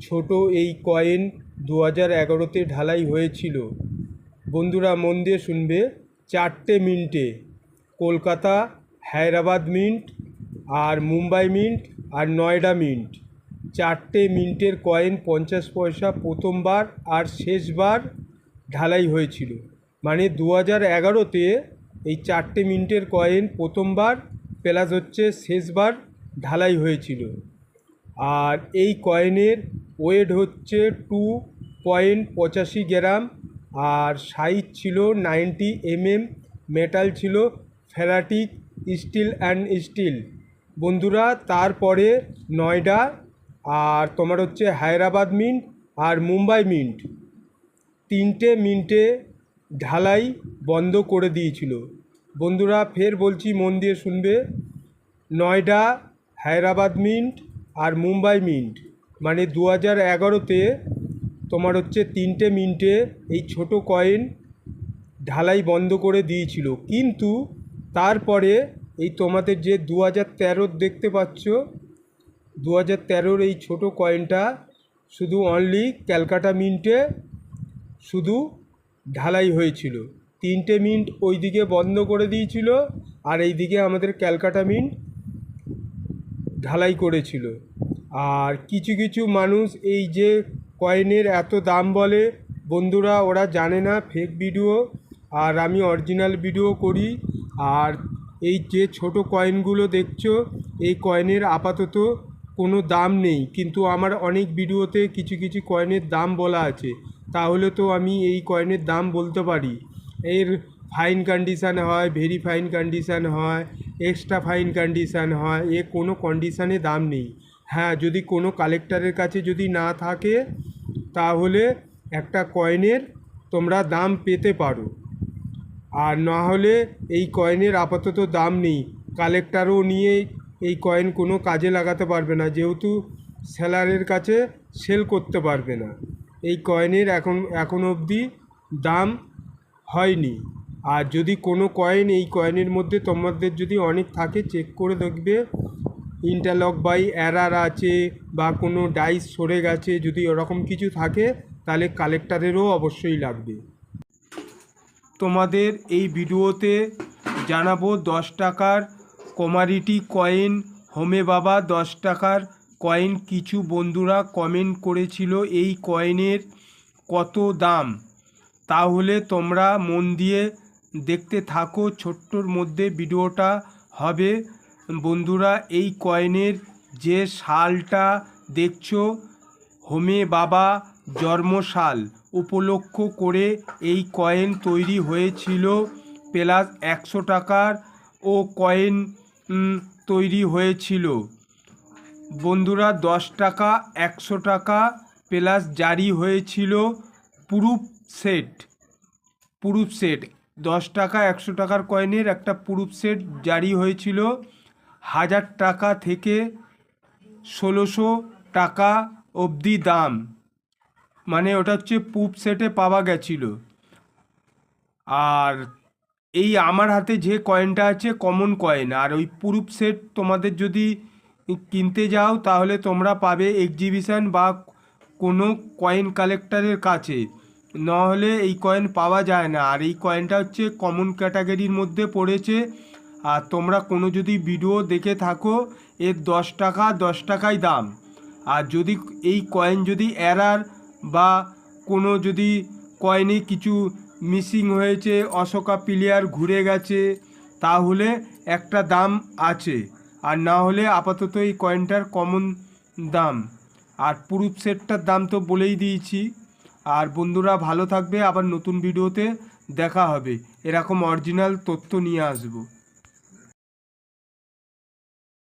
ছোট এই কয়েন দু হাজার এগারোতে ঢালাই হয়েছিল। বন্ধুরা, মন দিয়ে শুনবে, চারটে মিন্টে। কলকাতা, হায়দ্রাবাদ মিন্ট, আর মুম্বাই মিন্ট, আর নয়ডা মিন্ট। চারটে মিন্টের কয়েন পঞ্চাশ পয়সা প্রথমবার আর শেষবার ঢালাই হয়েছিল। মানে দু হাজার এগারোতে এই চারটে মিন্টের কয়েন প্রথমবার, প্লাস হচ্ছে শেষবার ঢালাই হয়েছিল। আর এই কয়েনের ওয়েট হচ্ছে টু পয়েন্ট পঁচাশি গ্রাম, আর সাইজ ছিল নাইনটি এমএম, মেটাল ছিল ফেরাটিক স্টিল অ্যান্ড স্টিল। বন্ধুরা, তারপরে নয়ডা, আর তোমার হচ্ছে হায়দ্রাবাদ মিন্ট আর মুম্বাই মিন্ট। তিনটে মিন্টে ঢালাই বন্ধ করে দিয়েছিল। বন্ধুরা, ফের বলছি মন দিয়ে শুনবে। নয়ডা, হায়দ্রাবাদ মিন্ট আর মুম্বাই মিন্ট। মানে দু হাজার এগারোতে তোমার হচ্ছে তিনটে মিন্টে এই ছোট কয়েন ঢালাই বন্ধ করে দিয়েছিল। কিন্তু তারপরে এই তোমাদের যে দু হাজার তেরোর দেখতে পাচ্ছ দু হাজার তেরোর এই ছোটো কয়েনটা শুধু অনলি ক্যালকাটা মিন্টে শুধু ঢালাই হয়েছিল। তিনটে মিন্ট ওই দিকে বন্ধ করে দিয়েছিল আর এই দিকে আমাদের ক্যালকাটা মিন্ট ঢালাই করেছিল। আর কিছু কিছু মানুষ এই যে কয়েনের এত দাম বলে, বন্ধুরা ওরা জানে না ফেক ভিডিও আর আমি অরিজিনাল ভিডিও করি। আর এই যে ছোট কয়েনগুলো দেখছ, এই কয়েনের আপাতত কোনো দাম নেই। কিন্তু আমার অনেক ভিডিওতে কিছু কিছু কয়েনের দাম বলা আছে। তাহলে তো আমি এই কয়েনের দাম বলতে পারি। এর ফাইন কন্ডিশান হয় ভেরি ফাইন কন্ডিশান হয় এক্সট্রা ফাইন কন্ডিশান হয়, এ কোনো কন্ডিশানে দাম নেই। হ্যাঁ যদি কোনো কালেক্টরের কাছে যদি না থাকে, তাহলে একটা কয়েনের তোমরা দাম পেতে পারো। আর না হলে এই কয়েনের আপাতত দাম নেই। কালেক্টরও নিয়ে এই কয়েন কোনো কাজে লাগাতে পারবে না, যেহেতু সেলারের কাছে সেল করতে পারবে না। এই কয়েনের এখন এখন অবধি দাম হয়নি। আর যদি কোনো কয়েন এই কয়েনের মধ্যে তোমাদের যদি অনেক থাকে চেক করে দেখবে। ইন্টারলক বাই এরার আছে বা কোনো ডাইস সরে গেছে, যদি ওরকম কিছু থাকে, তাহলে কালেক্টারেরও অবশ্যই লাগবে। তোমাদের এই ভিডিওতে জানাব দশ টাকার কমারিটি কয়েন হোমে বাবা দশ টাকার কয়েন কিছু বন্ধুরা কমেন্ট করেছিল এই কয়েনের কত দাম। তাহলে তোমরা মন দিয়ে দেখতে থাকো, ছোট্টর মধ্যে ভিডিওটা হবে। বন্ধুরা, এই কয়েনের যে সালটা দেখছ, হোমে বাবা জন্মসাল উপলক্ষ করে এই কয়েন তৈরি হয়েছিল, প্লাস একশো টাকার ও কয়েন তৈরি হয়েছিল। বন্ধুরা, দশ টাকা, একশো টাকা, প্লাস জারি হয়েছিল পুরুপ সেট পুরুপ সেট। দশ টাকা, একশো টাকার কয়েনের একটা পুরুপ সেট জারি হয়েছিল। হাজার টাকা থেকে ষোলোশো টাকা অবধি দাম। মানে ওটা হচ্ছে পুপ সেটে পাওয়া গেছিল। আর এই আমার হাতে যে কয়েনটা আছে, কমন কয়েন, আর ওই পুরুপ সেট তোমাদের যদি কিনতে যাও, তাহলে তোমরা পাবে এক্সিবিশন বা কোনো কয়েন কালেক্টরের কাছে। নাহলে এই কয়েন পাওয়া যায় না। আর এই কয়েনটা হচ্ছে কমন ক্যাটাগরির মধ্যে পড়েছে। আর তোমরা কোনো যদি ভিডিও দেখে থাকো, এর দশ টাকা, দশ টাকাই দাম। আর যদি এই কয়েন যদি এরার বা কোনো যদি কয়েনে কিছু মিসিং হয়েছে, অশোকা প্লেয়ার ঘুরে গেছে, তাহলে একটা দাম আছে। আর না হলে আপাতত এই কয়েনটার কমন দাম। আর পুরুপ সেটটার দাম তো বলেই দিয়েছি। আর বন্ধুরা ভালো থাকবে। আবার নতুন ভিডিওতে দেখা হবে। এরকম অরিজিনাল তথ্য নিয়ে আসব।